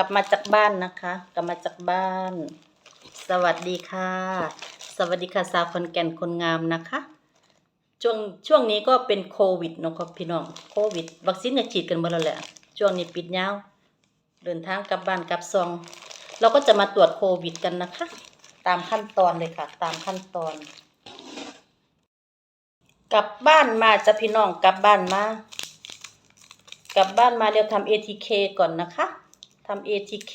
กลับมาจากบ้านนะคะ กลับมาจากบ้าน สวัสดีค่ะ สวัสดีค่ะสาวคนแก่นคนงามนะคะ ช่วงช่วงนี้ก็เป็นโควิดเนาะครับพี่น้องโควิด วัคซีนก็ฉีดกันหมดแล้วแหละช่วงนี้ปิดยาวเดินทางกลับบ้านกลับซอง เราก็จะมาตรวจโควิดกันนะคะ ตามขั้นตอนเลยค่ะ ตามขั้นตอนกลับบ้านมาจะพี่น้องกลับบ้านมากลับบ้านมาเดี๋ยวทำ ATK ก่อนนะคะ ทำ ATK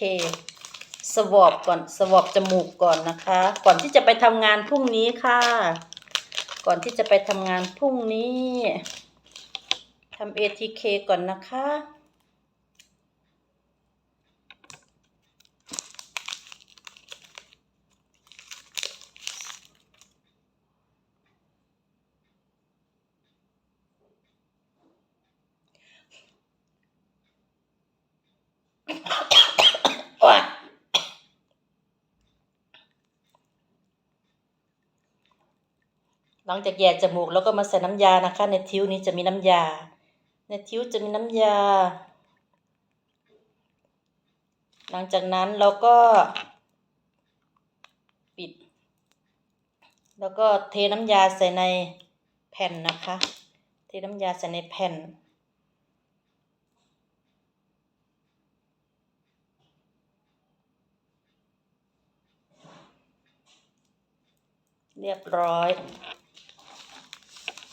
สวอปก่อนสวอปจมูกก่อนนะคะ ก่อนที่จะไปทำงานพรุ่งนี้ค่ะ ก่อนที่จะไปทำงานพรุ่งนี้ทำ ATK ก่อนนะคะ โอ๊ย หลังจากแย่จมูกแล้วก็มาใส่น้ำยานะคะ ในทิ้วนี้จะมีน้ำยา ในทิ้วจะมีน้ำยา หลังจากนั้นเราก็ปิด แล้วก็เทน้ำยาใส่ในแผ่นนะคะ เทน้ำยาใส่ในแผ่นเรียบร้อย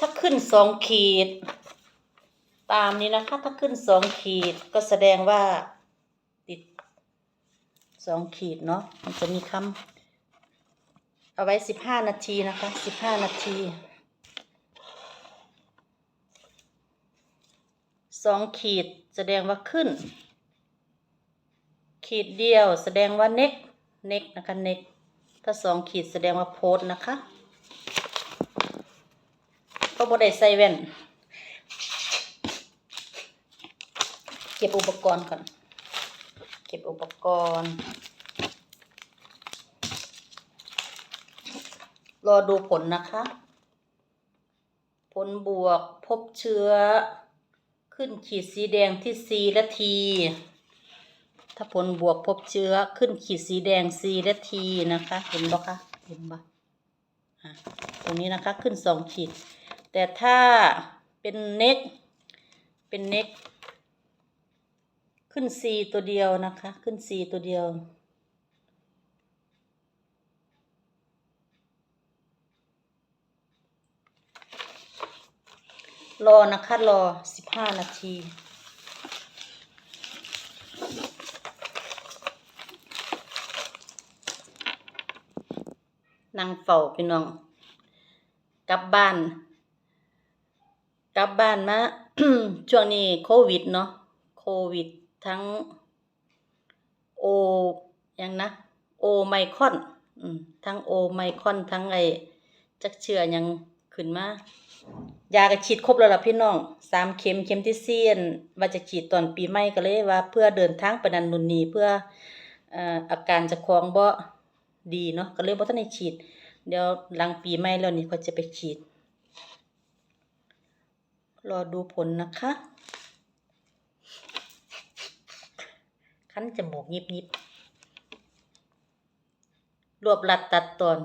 ถ้าขึ้นสองขีด ตามนี้นะคะ ถ้าขึ้นสองขีดก็แสดงว่า ติดสองขีดเนาะมันจะมีคำเอาไว้สิบห้านาทีนะคะสิบห้านาทีสองขีดแสดงว่าขึ้น ขีดเดียวแสดงว่าเน็กเน็กนะคะเน็กถ้าสองขีดแสดงว่าโพสนะคะ ก็บ่ได้ใส่แว่น เก็บอุปกรณ์ก่อน เก็บอุปกรณ์ รอดูผลนะคะ ผลบวกพบเชื้อ ขึ้นขีดสีแดงที่ C และ T ถ้าผลบวกพบเชื้อขึ้นขีดสีแดง C และ T นะคะ เห็นบ่คะ เห็นบ่อะตรงนี้นะคะขึ้นสองขีด แต่ถ้าเป็นเน็กเป็นเน็กขึ้น C ตัวเดียวนะคะ ขึ้น C ตัวเดียว รอนะคะ รอสิบห้านาทีนั่งเฝ้าพี่น้อง กลับบ้าน กลับบ้านมา ช่วงนี้โควิดเนาะโควิดทั้งโอยังนะโอไมคอนทั้งโอไมคอนทั้งไอจักเชื้อยังขึ้นมายาก็ฉีดครบแล้วล่ะพี่น้องสามเข็มเข็มที่เซียนว่าจะฉีดตอนปีใหม่ก็เลยว่า เพื่อเดินทางไปนันนุนนีเพื่อออาการจะคลองบ่ดีเนาะก็เลยบ่ทันได้ฉีด เดี๋ยวหลังปีใหม่แล้วนี่ก็จะไปฉีด รอดูผลนะคะคั้นจมูกยิบยิบรวบรัดตัดตอน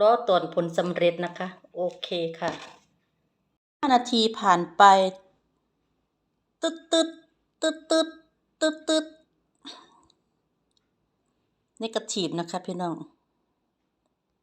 รอตอนผลสำเร็จนะคะ โอเคค่ะห้านาทีผ่านไป ตึ๊ดตึ๊ดตึ๊ดตึ๊ดตึ๊ดตึ๊ดนกาทีฟนะคะพี่น้อง